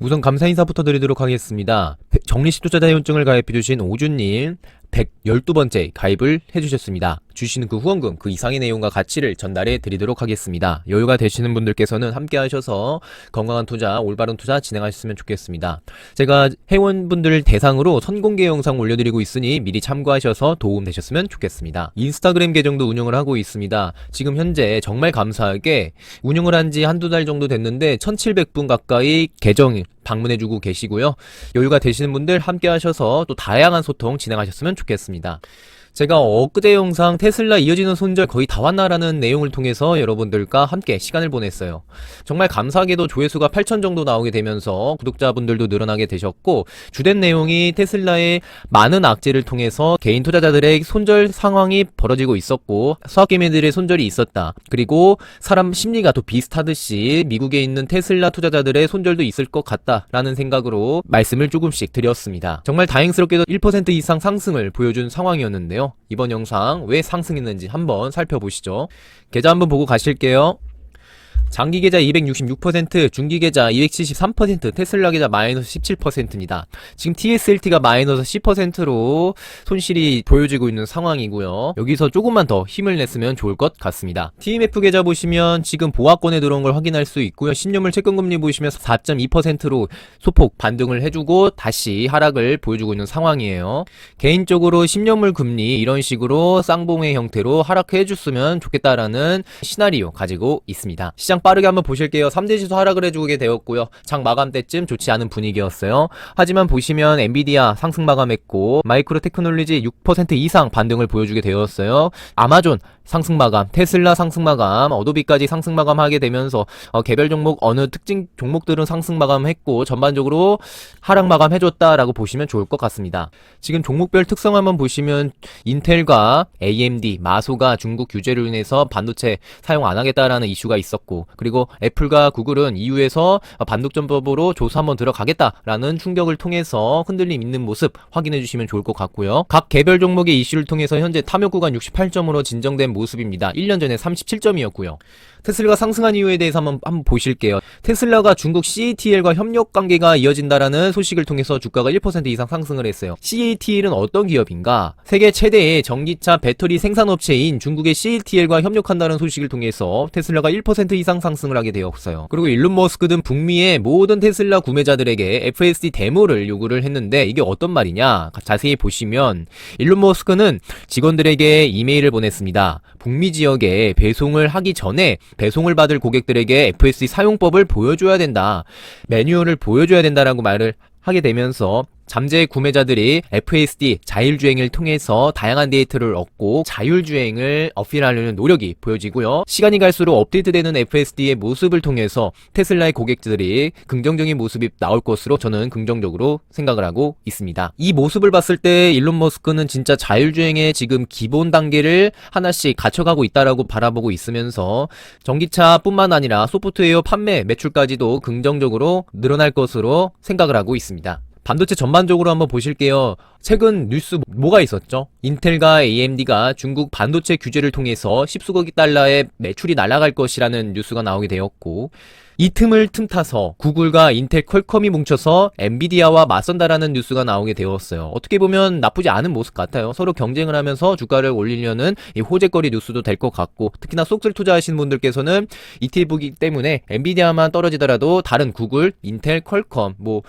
우선 감사 인사부터 드리도록 하겠습니다. 정리식도자 자유증을 가입해주신 오준님 112번째 가입을 해주셨습니다. 주시는 그 후원금 그 이상의 내용과 가치를 전달해 드리도록 하겠습니다. 여유가 되시는 분들께서는 함께 하셔서 건강한 투자, 올바른 투자 진행하셨으면 좋겠습니다. 제가 회원분들 대상으로 선공개 영상 올려드리고 있으니 미리 참고하셔서 도움 되셨으면 좋겠습니다. 인스타그램 계정도 운영을 하고 있습니다. 지금 현재 정말 감사하게 운영을 한 지 한두 달 정도 됐는데 1700분 가까이 계정 방문해주고 계시고요. 여유가 되시는 분들 함께 하셔서 또 다양한 소통 진행하셨으면 좋겠습니다. 제가 엊그제 영상 테슬라 이어지는 손절 거의 다 왔나라는 내용을 통해서 여러분들과 함께 시간을 보냈어요. 정말 감사하게도 조회수가 8천 정도 나오게 되면서 구독자분들도 늘어나게 되셨고 주된 내용이 테슬라의 많은 악재를 통해서 개인 투자자들의 손절 상황이 벌어지고 있었고 수학개미들의 손절이 있었다. 그리고 사람 심리가 또 비슷하듯이 미국에 있는 테슬라 투자자들의 손절도 있을 것 같다라는 생각으로 말씀을 조금씩 드렸습니다. 정말 다행스럽게도 1% 이상 상승을 보여준 상황이었는데요. 이번 영상 왜 상승했는지 한번 살펴보시죠. 계좌 한번 보고 가실게요. 장기 계좌 266%, 중기 계좌 273%, 테슬라 계좌 마이너스 17%입니다. 지금 TSLT가 마이너스 10%로 손실이 보여지고 있는 상황이고요. 여기서 조금만 더 힘을 냈으면 좋을 것 같습니다. TMF 계좌 보시면 지금 보합권에 들어온 걸 확인할 수 있고요. 신용물 채권금리 보시면 4.2%로 소폭 반등을 해주고 다시 하락을 보여주고 있는 상황이에요. 개인적으로 10년물 금리 이런 식으로 쌍봉의 형태로 하락해 줬으면 좋겠다라는 시나리오 가지고 있습니다. 시장 빠르게 한번 보실게요. 3대 지수 하락을 해주게 되었고요. 장 마감 때쯤 좋지 않은 분위기였어요. 하지만 보시면 엔비디아 상승 마감했고 마이크로 테크놀로지 6% 이상 반등을 보여주게 되었어요. 아마존 상승 마감, 테슬라 상승 마감, 어도비까지 상승 마감하게 되면서 어, 개별 종목 어느 특징 종목들은 상승 마감했고 전반적으로 하락 마감해줬다라고 보시면 좋을 것 같습니다. 지금 종목별 특성 한번 보시면 인텔과 AMD, 마소가 중국 규제로 인해서 반도체 사용 안 하겠다라는 이슈가 있었고 그리고 애플과 구글은 EU에서 반독점법으로 조사 한번 들어가겠다라는 충격을 통해서 흔들림 있는 모습 확인해 주시면 좋을 것 같고요. 각 개별 종목의 이슈를 통해서 현재 탐욕 구간 68점으로 진정된 모습입니다. 1년 전에 37점이었고요. 테슬라가 상승한 이유에 대해서 한번, 한번 보실게요. 테슬라가 중국 CATL과 협력 관계가 이어진다라는 소식을 통해서 주가가 1% 이상 상승을 했어요. CATL은 어떤 기업인가? 세계 최대의 전기차 배터리 생산업체인 중국의 CATL과 협력한다는 소식을 통해서 테슬라가 1% 이상 상승을 하게 되었어요. 그리고 일론 머스크 등 북미의 모든 테슬라 구매자들에게 FSD 데모를 요구를 했는데 이게 어떤 말이냐? 자세히 보시면 일론 머스크는 직원들에게 이메일을 보냈습니다. 북미 지역에 배송을 하기 전에 배송을 받을 고객들에게 FSD 사용법을 보여줘야 된다. 매뉴얼을 보여줘야 된다라고 말을 하게 되면서 잠재 구매자들이 FSD 자율주행을 통해서 다양한 데이터를 얻고 자율주행을 어필하려는 노력이 보여지고요. 시간이 갈수록 업데이트되는 FSD의 모습을 통해서 테슬라의 고객들이 긍정적인 모습이 나올 것으로 저는 긍정적으로 생각을 하고 있습니다. 이 모습을 봤을 때 일론 머스크는 진짜 자율주행의 지금 기본 단계를 하나씩 갖춰가고 있다라고 바라보고 있으면서 전기차뿐만 아니라 소프트웨어 판매 매출까지도 긍정적으로 늘어날 것으로 생각을 하고 있습니다. 반도체 전반적으로 한번 보실게요. 최근 뉴스 뭐가 있었죠? 인텔과 AMD가 중국 반도체 규제를 통해서 10수억 달러의 매출이 날아갈 것이라는 뉴스가 나오게 되었고 이 틈을 틈타서 구글과 인텔 퀄컴이 뭉쳐서 엔비디아와 맞선다라는 뉴스가 나오게 되었어요. 어떻게 보면 나쁘지 않은 모습 같아요. 서로 경쟁을 하면서 주가를 올리려는 이 호재거리 뉴스도 될 것 같고 특히나 속을 투자하시는 분들께서는 ETF이기 때문에 엔비디아만 떨어지더라도 다른 구글, 인텔, 퀄컴 뭐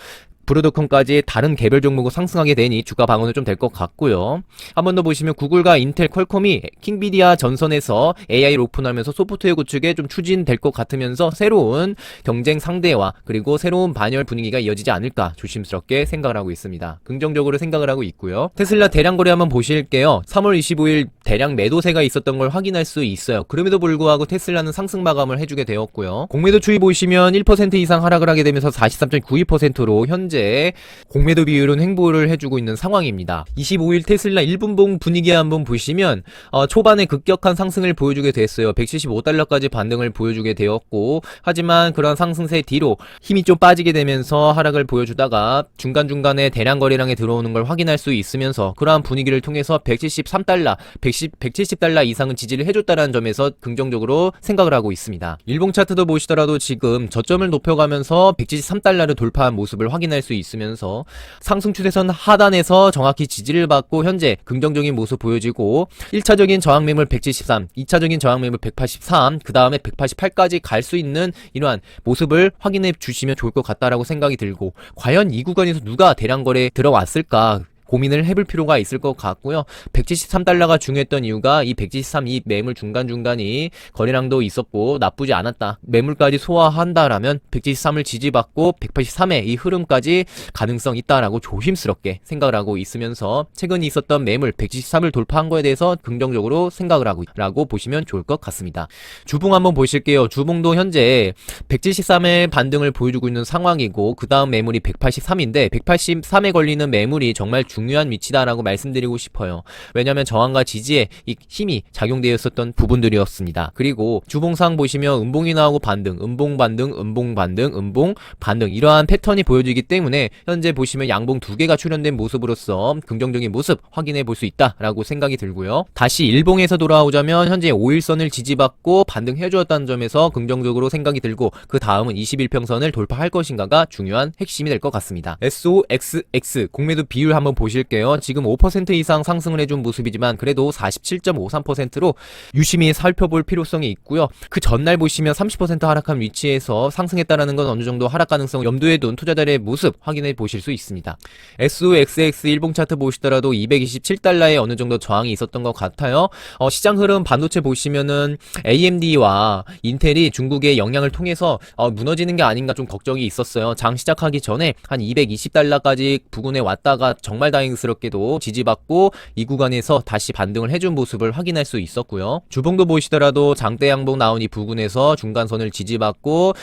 브로드컴까지 다른 개별 종목으로 상승하게 되니 주가 방어는 좀 될 것 같고요. 한 번 더 보시면 구글과 인텔, 퀄컴이 킹비디아 전선에서 AI를 오픈하면서 소프트웨어 구축에 좀 추진될 것 같으면서 새로운 경쟁 상대와 그리고 새로운 반열 분위기가 이어지지 않을까 조심스럽게 생각을 하고 있습니다. 긍정적으로 생각을 하고 있고요. 테슬라 대량 거래 한번 보실게요. 3월 25일 대량 매도세가 있었던 걸 확인할 수 있어요. 그럼에도 불구하고 테슬라는 상승 마감을 해주게 되었고요. 공매도 추이 보시면 1% 이상 하락을 하게 되면서 43.92%로 현재 공매도 비율은 횡보를 해주고 있는 상황입니다. 25일 테슬라 1분봉 분위기 한번 보시면 어, 초반에 급격한 상승을 보여주게 됐어요. 175달러까지 반등을 보여주게 되었고 하지만 그런 상승세 뒤로 힘이 좀 빠지게 되면서 하락을 보여주다가 중간중간에 대량 거래량에 들어오는 걸 확인할 수 있으면서 그러한 분위기를 통해서 173달러, 110, 170달러 이상은 지지를 해줬다는 점에서 긍정적으로 생각을 하고 있습니다. 일봉 차트도 보시더라도 지금 저점을 높여가면서 173달러를 돌파한 모습을 확인할 수 있으면서 상승 추세선 하단에서 정확히 지지를 받고 현재 긍정적인 모습 보여지고 1차적인 저항 매물 173, 2차적인 저항 매물 183, 그 다음에 188까지 갈 수 있는 이러한 모습을 확인해 주시면 좋을 것 같다라고 생각이 들고 과연 이 구간에서 누가 대량 거래에 들어왔을까 고민을 해볼 필요가 있을 것 같고요. 173달러가 중요했던 이유가 이 173 이 매물 중간중간이 거래량도 있었고 나쁘지 않았다. 매물까지 소화한다라면 173을 지지받고 183의 이 흐름까지 가능성 있다라고 조심스럽게 생각을 하고 있으면서 최근 있었던 매물 173을 돌파한 거에 대해서 긍정적으로 생각을 하고 라고 보시면 좋을 것 같습니다. 주봉 한번 보실게요. 주봉도 현재 173의 반등을 보여주고 있는 상황이고 그 다음 매물이 183인데 183에 걸리는 매물이 정말 중요한 위치다라고 말씀드리고 싶어요. 왜냐하면 저항과 지지에 이 힘이 작용되어 있었던 부분들이었습니다. 그리고 주봉상 보시면 음봉이 나오고 반등, 음봉 반등, 음봉 반등, 음봉 반등 이러한 패턴이 보여지기 때문에 현재 보시면 양봉 두 개가 출현된 모습으로서 긍정적인 모습 확인해 볼 수 있다라고 생각이 들고요. 다시 일봉에서 돌아오자면 현재 5일선을 지지받고 반등해 주었다는 점에서 긍정적으로 생각이 들고 그 다음은 21평선을 돌파할 것인가가 중요한 핵심이 될 것 같습니다. SOXX 공매도 비율 한번 보실게요. 지금 5% 이상 상승을 해준 모습이지만 그래도 47.53%로 유심히 살펴볼 필요성이 있고요. 그 전날 보시면 30% 하락한 위치에서 상승했다라는 건 어느 정도 하락 가능성 염두에 둔 투자자들의 모습 확인해 보실 수 있습니다. SOXX 일봉 차트 보시더라도 227달러에 어느 정도 저항이 있었던 것 같아요. 어, 시장 흐름 반도체 보시면은 AMD와 인텔이 중국의 영향을 통해서 어, 무너지는 게 아닌가 좀 걱정이 있었어요. 장 시작하기 전에 한 220달러까지 부근에 왔다가 정말 다행스럽게도 지지받고 이 구간에서 다시 반등을 해준 모습을 확인할 수 있었고요. 주봉도 보시더라도 장대 양봉 나온 이 부근에서 중간선을 지지받고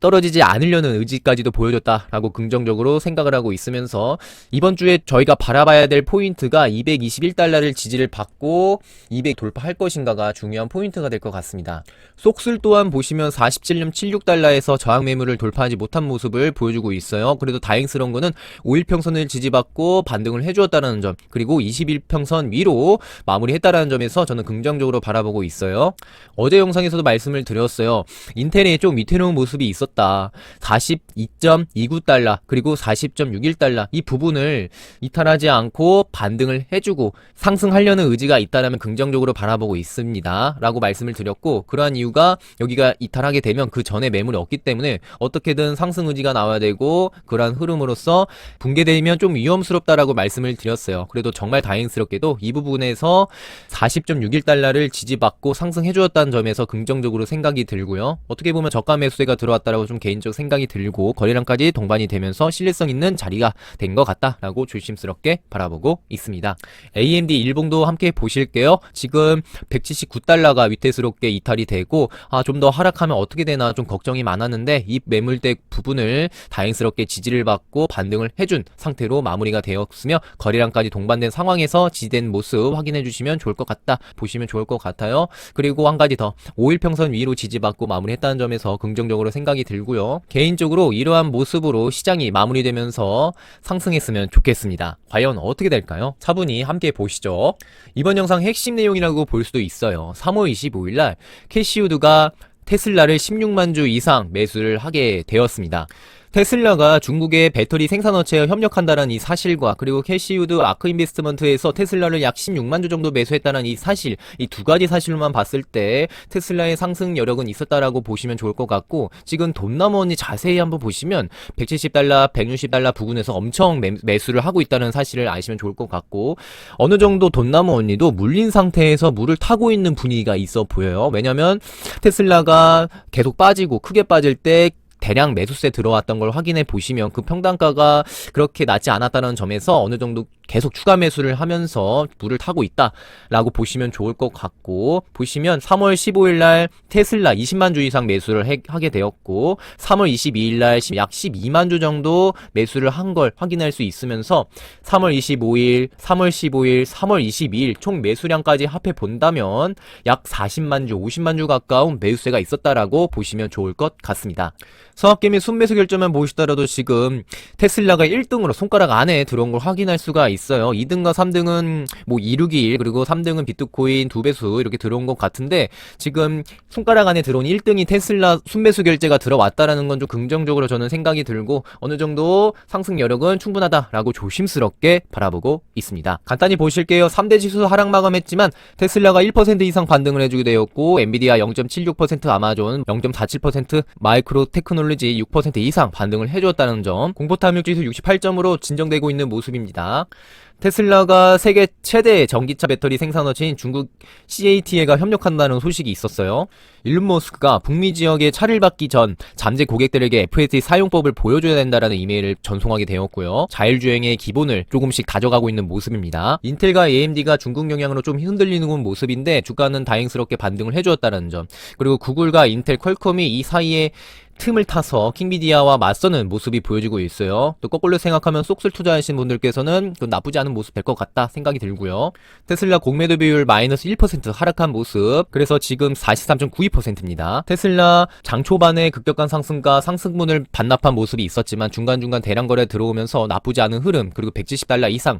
떨어지지 않으려는 의지까지도 보여줬다라고 긍정적으로 생각을 하고 있으면서 이번 주에 저희가 바라봐야 될 포인트가 221달러를 지지를 받고 200 돌파할 것인가가 중요한 포인트가 될 것 같습니다. 속술 또한 보시면 47.76달러에서 저항 매물을 돌파하지 못한 모습을 보여주고 있어요. 그래도 다행스러운 거는 5일평선을 지지받고 반등을 해주었다는 점 그리고 21평선 위로 마무리했다라는 점에서 저는 긍정적으로 바라보고 있어요. 어제 영상에서도 말씀을 드렸어요. 인텔이 좀 위태로운 모습이 있었다. 42.29달러 그리고 40.61달러 이 부분을 이탈하지 않고 반등을 해주고 상승하려는 의지가 있다면 긍정적으로 바라보고 있습니다. 라고 말씀을 드렸고 그러한 이유가 여기가 이탈하게 되면 그 전에 매물이 없기 때문에 어떻게든 상승 의지가 나와야 되고 그러한 흐름으로서 붕괴되면 좀 위험스럽다라고 말 씀을 드렸어요. 그래도 정말 다행스럽게도 이 부분에서 40.61달러를 지지받고 상승해 주었다는 점에서 긍정적으로 생각이 들고요. 어떻게 보면 저가 매수세가 들어왔다라고 좀 개인적 생각이 들고 거래량까지 동반이 되면서 신뢰성 있는 자리가 된 것 같다라고 조심스럽게 바라보고 있습니다. AMD 일봉도 함께 보실게요. 지금 179달러가 위태스럽게 이탈이 되고 아, 좀 더 하락하면 어떻게 되나 좀 걱정이 많았는데 이 매물대 부분을 다행스럽게 지지를 받고 반등을 해준 상태로 마무리가 되었으며 거래량까지 동반된 상황에서 지된 모습 확인해 주시면 좋을 것 같다 보시면 좋을 것 같아요. 그리고 한 가지 더 5일 평선 위로 지지받고 마무리했다는 점에서 긍정적으로 생각이 들고요. 개인적으로 이러한 모습으로 시장이 마무리되면서 상승했으면 좋겠습니다. 과연 어떻게 될까요? 차분히 함께 보시죠. 이번 영상 핵심 내용이라고 볼 수도 있어요. 3월 25일 날 캐시우드가 테슬라를 16만 주 이상 매수를 하게 되었습니다. 테슬라가 중국의 배터리 생산업체와 협력한다는 이 사실과 그리고 캐시우드 아크 인베스트먼트에서 테슬라를 약 16만 주 정도 매수했다는 이 사실 이 두 가지 사실만 봤을 때 테슬라의 상승 여력은 있었다라고 보시면 좋을 것 같고 지금 돈나무원이 자세히 한번 보시면 170달러, 160달러 부근에서 엄청 매, 매수를 하고 있다는 사실을 아시면 좋을 것 같고 어느 정도 돈나무 언니도 물린 상태에서 물을 타고 있는 분위기가 있어 보여요. 왜냐면 테슬라가 계속 빠지고 크게 빠질 때 대량 매수세 들어왔던 걸 확인해 보시면 그 평단가가 그렇게 낮지 않았다는 점에서 어느 정도 계속 추가 매수를 하면서 물을 타고 있다라고 보시면 좋을 것 같고 보시면 3월 15일 날 테슬라 20만 주 이상 매수를 해, 하게 되었고 3월 22일 날 약 12만 주 정도 매수를 한 걸 확인할 수 있으면서 3월 25일, 3월 15일, 3월 22일 총 매수량까지 합해 본다면 약 40만 주, 50만 주 가까운 매수세가 있었다라고 보시면 좋을 것 같습니다. 서학개미 순매수 결정만 보시더라도 지금 테슬라가 1등으로 손가락 안에 들어온 걸 확인할 수가 있어요. 2등과 3등은 뭐 261 그리고 3등은 비트코인 두 배수 이렇게 들어온 것 같은데 지금 손가락 안에 들어온 1등이 테슬라 순매수 결제가 들어왔다라는 건 좀 긍정적으로 저는 생각이 들고 어느 정도 상승 여력은 충분하다라고 조심스럽게 바라보고 있습니다. 간단히 보실게요. 3대 지수 하락 마감했지만 테슬라가 1% 이상 반등을 해주게 되었고 엔비디아 0.76% 아마존 0.47% 마이크로 테크놀 로지 6% 이상 반등을 해주었다는 점 공포탐욕 지수 68점으로 진정되고 있는 모습입니다. 테슬라가 세계 최대 전기차 배터리 생산업체인 중국 CATL과 협력한다는 소식이 있었어요. 일론 머스크가 북미 지역에 차를 받기 전 잠재 고객들에게 FSD 사용법을 보여줘야 된다라는 이메일을 전송하게 되었고요. 자율주행의 기본을 조금씩 다져가고 있는 모습입니다. 인텔과 AMD가 중국 영향으로 좀 흔들리는 모습인데 주가는 다행스럽게 반등을 해주었다는 점. 그리고 구글과 인텔, 퀄컴이 이 사이에 틈을 타서 킹비디아와 맞서는 모습이 보여지고 있어요. 또 거꾸로 생각하면 쏙을 투자하신 분들께서는 그 나쁘지 않은 모습 될 것 같다 생각이 들고요. 테슬라 공매도 비율 마이너스 1% 하락한 모습. 그래서 지금 43.92%입니다. 테슬라 장 초반에 급격한 상승과 상승분을 반납한 모습이 있었지만 중간중간 대량 거래 들어오면서 나쁘지 않은 흐름 그리고 170달러 이상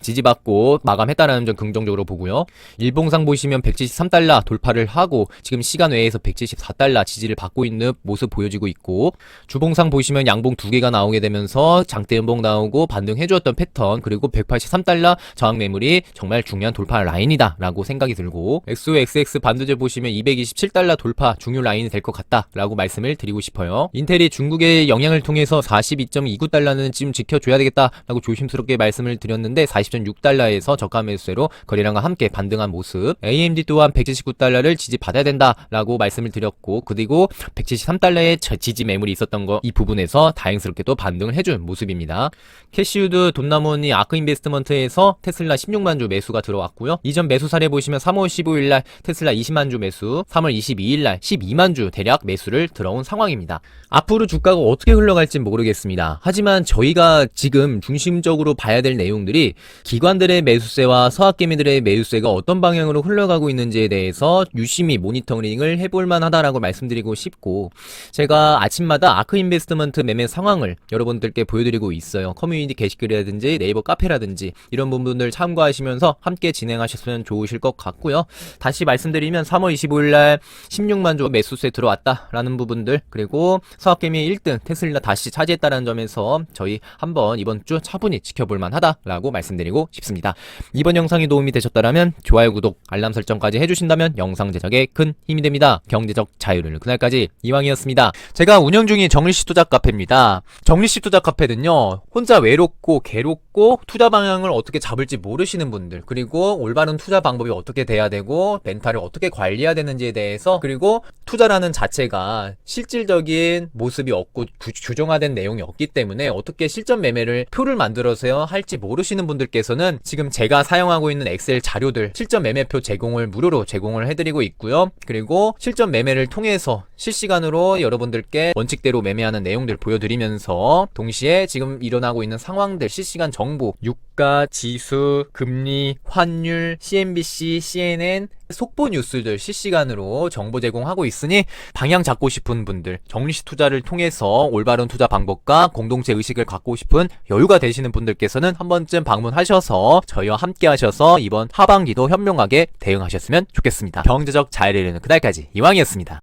지지받고 마감했다라는 점 긍정적으로 보고요. 일봉상 보시면 173달러 돌파를 하고 지금 시간 외에서 174달러 지지를 받고 있는 모습 보여 지고 있고 주봉상 보시면 양봉 두 개가 나오게 되면서 장대 연봉 나오고 반등해 주었던 패턴 그리고 183달러 저항 매물이 정말 중요한 돌파 라인이다라고 생각이 들고 XOXX 반도체 보시면 227달러 돌파 중요 라인이 될 것 같다라고 말씀을 드리고 싶어요. 인텔이 중국의 영향을 통해서 42.29달러는 지금 지켜줘야 되겠다라고 조심스럽게 말씀을 드렸는데 40.6달러에서 저가 매수세로 거래량과 함께 반등한 모습. AMD 또한 179달러를 지지받아야 된다라고 말씀을 드렸고 그리고 173달러의 지지 매물이 있었던 거 이 부분에서 다행스럽게도 반등을 해준 모습입니다. 캐시우드 돈나무니 아크 인베스트먼트에서 테슬라 16만 주 매수가 들어왔고요. 이전 매수 사례 보시면 3월 15일 날 테슬라 20만 주 매수, 3월 22일 날 12만 주 대략 매수를 들어온 상황입니다. 앞으로 주가가 어떻게 흘러갈지 모르겠습니다. 하지만 저희가 지금 중심적으로 봐야 될 내용들이 기관들의 매수세와 서학개미들의 매수세가 어떤 방향으로 흘러가고 있는지에 대해서 유심히 모니터링을 해볼 만하다라고 말씀드리고 싶고 제가 아침마다 아크 인베스트먼트 매매 상황을 여러분들께 보여드리고 있어요. 커뮤니티 게시글이라든지 네이버 카페라든지 이런 부분들 참고하시면서 함께 진행하셨으면 좋으실 것 같고요. 다시 말씀드리면 3월 25일 날 16만 주 매수세 들어왔다라는 부분들 그리고 서학개미 1등 테슬라 다시 차지했다는 점에서 저희 한번 이번 주 차분히 지켜볼 만하다라고 말씀드리고 싶습니다. 이번 영상이 도움이 되셨다면 좋아요, 구독, 알람 설정까지 해주신다면 영상 제작에 큰 힘이 됩니다. 경제적 자유를 그날까지 이왕이었습니다. 제가 운영 중인 정리시 투자 카페입니다. 정리시 투자 카페는요, 혼자 외롭고 괴롭고 투자 방향을 어떻게 잡을지 모르시는 분들, 그리고 올바른 투자 방법이 어떻게 돼야 되고, 멘탈을 어떻게 관리해야 되는지에 대해서, 그리고 투자라는 자체가 실질적인 모습이 없고 구- 규정화된 내용이 없기 때문에 어떻게 실전 매매를 표를 만들어서 할지 모르시는 분들께서는 지금 제가 사용하고 있는 엑셀 자료들 실전 매매표 제공을 무료로 제공을 해드리고 있고요. 그리고 실전 매매를 통해서 실시간으로 여러분들께 원칙대로 매매하는 내용들 보여드리면서 동시에 지금 일어나고 있는 상황들 실시간 정보 유가, 지수, 금리, 환율, CNBC, CNN 속보 뉴스들 실시간으로 정보 제공하고 있으니 방향 잡고 싶은 분들 정리시 투자를 통해서 올바른 투자 방법과 공동체 의식을 갖고 싶은 여유가 되시는 분들께서는 한 번쯤 방문하셔서 저희와 함께 하셔서 이번 하반기도 현명하게 대응하셨으면 좋겠습니다. 경제적 자유를 이루는 그날까지 이왕이었습니다.